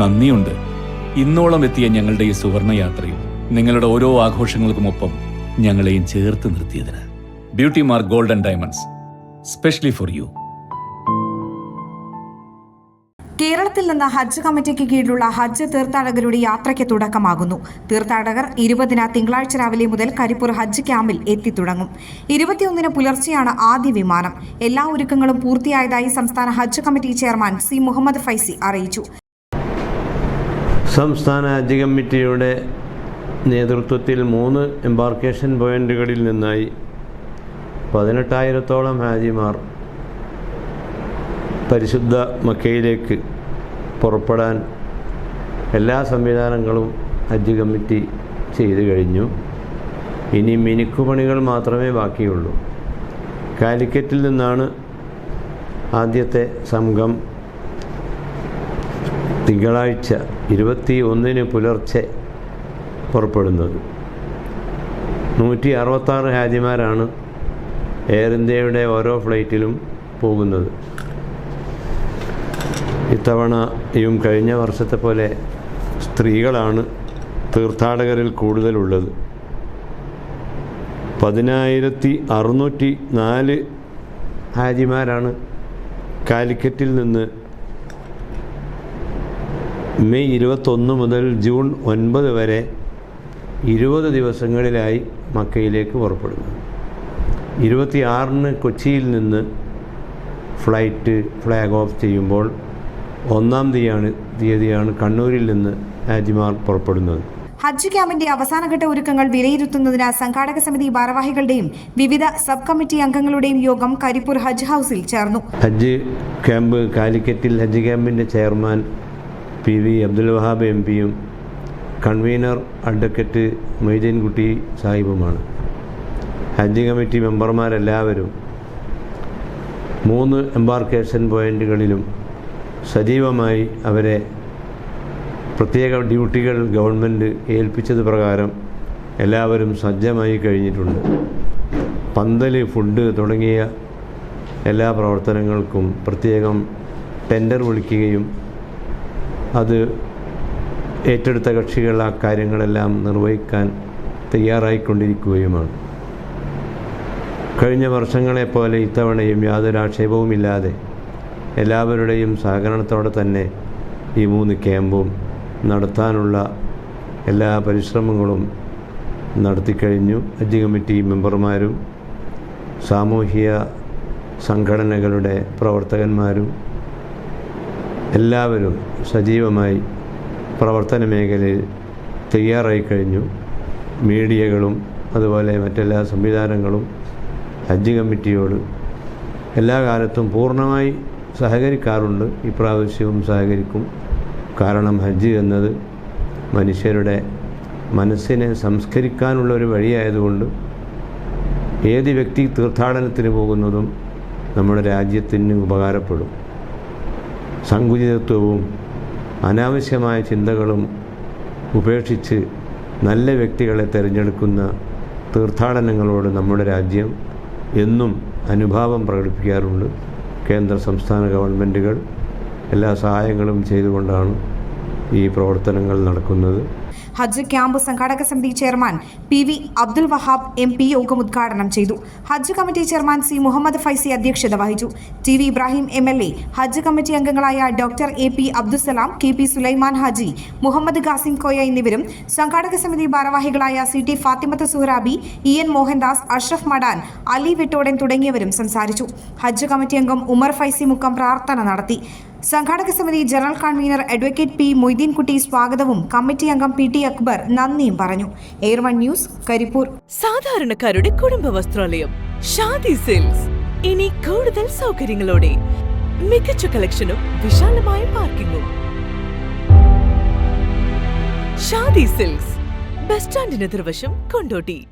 നന്ദിയുണ്ട്. ഇന്നോളം എത്തിയ ഞങ്ങളുടെ ഈ സുവർണ യാത്രയും നിങ്ങളുടെ ഓരോ ആഘോഷങ്ങൾക്കുമൊപ്പം ഞങ്ങളെയും ചേർത്ത് നിർത്തിയതിന്. Beauty mark golden diamonds specially for you കേരളത്തിൽ നിന്ന് ഹജ്ജ് കമ്മിറ്റിക്ക് കീഴിലുള്ള ഹജ്ജ് തീർത്ഥാടകരുടെ യാത്രയ്ക്ക് തുടക്കമാകുന്നു. തീർത്ഥാടകർ ഇരുപതിന് തിങ്കളാഴ്ച രാവിലെ മുതൽ കരിപ്പൂർ ഹജ്ജ് ക്യാമ്പിൽ എത്തിത്തുടങ്ങും. ഇരുപത്തിയൊന്നിന് പുലർച്ചെയാണ് ആദ്യ വിമാനം. എല്ലാ ഒരുക്കങ്ങളും പൂർത്തിയായതായി സംസ്ഥാന ഹജ്ജ് committee chairman C Muhammad Faizi അറിയിച്ചു. സംസ്ഥാന ഹജ്ജ് കമ്മിറ്റിയുടെ നേതൃത്വത്തിൽ മൂന്ന് എംബാർക്കേഷൻ പോയിന്റുകളിൽ നിന്നായി പതിനെട്ടായിരത്തോളം ഹാജിമാർ പരിശുദ്ധ മക്കയിലേക്ക് പുറപ്പെടാൻ എല്ലാ സംവിധാനങ്ങളും ഹജ്ജ് കമ്മിറ്റി ചെയ്തു കഴിഞ്ഞു. ഇനി മിനുക്കുപണികൾ മാത്രമേ ബാക്കിയുള്ളൂ. കാലിക്കറ്റിൽ നിന്നാണ് ആദ്യത്തെ സംഘം തിങ്കളാഴ്ച ഇരുപത്തി ഒന്നിന് പുലർച്ചെ പുറപ്പെടുന്നത്. നൂറ്റി അറുപത്താറ് ഹാജിമാരാണ് എയർ ഇന്ത്യയുടെ ഓരോ ഫ്ലൈറ്റിലും പോകുന്നത്. ഇത്തവണയും കഴിഞ്ഞ വർഷത്തെ പോലെ സ്ത്രീകളാണ് തീർത്ഥാടകരിൽ കൂടുതലുള്ളത്. പതിനായിരത്തി അറുന്നൂറ്റി നാല് ഹാജിമാരാണ് കാലിക്കറ്റിൽ നിന്ന് മെയ് ഇരുപത്തൊന്ന് മുതൽ ജൂൺ ഒൻപത് വരെ ഇരുപത് ദിവസങ്ങളിലായി മക്കയിലേക്ക് പുറപ്പെടുന്നു. ഇരുപത്തിയാറിന് കൊച്ചിയിൽ നിന്ന് ഫ്ലൈറ്റ് ഫ്ലാഗ് ഓഫ് ചെയ്യുമ്പോൾ ഒന്നാം തീയതിയാണ് തീയതിയാണ് കണ്ണൂരിൽ നിന്ന് ഹാജിമാർ പുറപ്പെടുന്നത്. ഹജ്ജ് ക്യാമ്പിന്റെ അവസാനഘട്ട ഒരുക്കങ്ങൾ വിലയിരുത്തുന്നതിന് സംഘാടക സമിതി ഭാരവാഹികളുടെയും വിവിധ സബ് കമ്മിറ്റി അംഗങ്ങളുടെയും യോഗം കരിപ്പൂർ ഹജ്ജ് ഹൗസിൽ ചേർന്നു. ഹജ്ജ് ക്യാമ്പ് കാലിക്കറ്റിൽ ഹജ്ജ് ക്യാമ്പിന്റെ chairman P V Abdul Wahab M പിയും കൺവീനർ അഡ്വക്കറ്റ് മൊയ്തീൻകുട്ടി സാഹിബുമാണ്. ഹജ്ജ് കമ്മിറ്റി മെമ്പർമാരെല്ലാവരും മൂന്ന് എംബാർക്കേഷൻ പോയിന്റുകളിലും സജീവമായി അവരെ പ്രത്യേക ഡ്യൂട്ടികൾ ഗവൺമെന്റ് ഏൽപ്പിച്ചത് പ്രകാരം എല്ലാവരും സജ്ജമായി കഴിഞ്ഞിട്ടുണ്ട്. പന്തൽ ഫുഡ് തുടങ്ങിയ എല്ലാ പ്രവർത്തനങ്ങൾക്കും പ്രത്യേകം ടെൻഡർ വിളിക്കുകയും അത് ഏറ്റെടുത്ത കക്ഷികൾ ആ കാര്യങ്ങളെല്ലാം നിർവഹിക്കാൻ തയ്യാറായിക്കൊണ്ടിരിക്കുകയുമാണ്. കഴിഞ്ഞ വർഷങ്ങളെപ്പോലെ ഇത്തവണയും യാതൊരു ആക്ഷേപവുമില്ലാതെ എല്ലാവരുടെയും സഹകരണത്തോടെ തന്നെ ഈ മൂന്ന് ക്യാമ്പും നടത്താനുള്ള എല്ലാ പരിശ്രമങ്ങളും നടത്തിക്കഴിഞ്ഞു ഹജ്ജ് കമ്മിറ്റി മെമ്പർമാരും സാമൂഹിക സംഘടനകളുടെ പ്രവർത്തകന്മാരും എല്ലാവരും സജീവമായി പ്രവർത്തന മേഖലയിൽ തയ്യാറായി കഴിഞ്ഞു. മീഡിയകളും അതുപോലെ മറ്റെല്ലാ സംവിധാനങ്ങളും ഹജ്ജ് കമ്മിറ്റിയോട് എല്ലാ കാലത്തും പൂർണമായി സഹകരിക്കാറുണ്ട്. ഇപ്രാവശ്യവും സഹകരിക്കും. കാരണം ഹജ്ജ് എന്നത് മനുഷ്യരുടെ മനസ്സിനെ സംസ്കരിക്കാനുള്ള ഒരു വഴിയായതുകൊണ്ട് ഏത് വ്യക്തി തീർത്ഥാടനത്തിന് പോകുന്നതും നമ്മുടെ രാജ്യത്തിന് ഉപകാരപ്പെടും. സങ്കുചിതത്വവും അനാവശ്യമായ ചിന്തകളും ഉപേക്ഷിച്ച് നല്ല വ്യക്തികളെ തിരഞ്ഞെടുക്കുന്ന തീർത്ഥാടനങ്ങളോട് നമ്മുടെ രാജ്യം എന്നും അനുഭാവം പ്രകടിപ്പിക്കാറുണ്ട്. കേന്ദ്ര സംസ്ഥാന ഗവൺമെന്റുകൾ എല്ലാ സഹായങ്ങളും ചെയ്തുകൊണ്ടാണ് ഈ പ്രവർത്തനങ്ങൾ നടക്കുന്നത്. ഹജ്ജ് ക്യാമ്പ് സംഘാടക സമിതി chairman P V Abdul Wahab M P യോഗം ഉദ്ഘാടനം ചെയ്തു. ഹജ്ജ് committee chairman C Muhammad Faizi അധ്യക്ഷത വഹിച്ചു. T V Ibrahim M L A Hajj committee അംഗങ്ങളായ doctor A P Abdussalam K P Sulaiman Haji Muhammad Khasim Koya എന്നിവരും സംഘാടക സമിതി ഭാരവാഹികളായ C T Fathimath Suharabi E N Mohandas Ashraf Madan Ali Vettodan തുടങ്ങിയവരും സംസാരിച്ചു. ഹജ്ജ് committee അംഗം ഉമർ ഫൈസി മുക്കം പ്രാർത്ഥന നടത്തി. സംഘാടക സമിതി general convener advocate P Moideenkutty സ്വാഗതവും കമ്മിറ്റി അംഗം പി ടി അക്ബർ നന്ദിയും പറഞ്ഞു. Air one news Karipur. സാധാരണക്കാരുടെ കുടുംബ വസ്ത്രാലയം ഷാദി ഇനി കൂടുതൽ സൗകര്യങ്ങളോടെ മികച്ച കളക്ഷനും വിശാലമായ പാർക്കിങ്ങും. ഷാദി സിൽക്സ് ബസ് സ്റ്റാൻഡിന് എതിർവശം കൊണ്ടോട്ടി.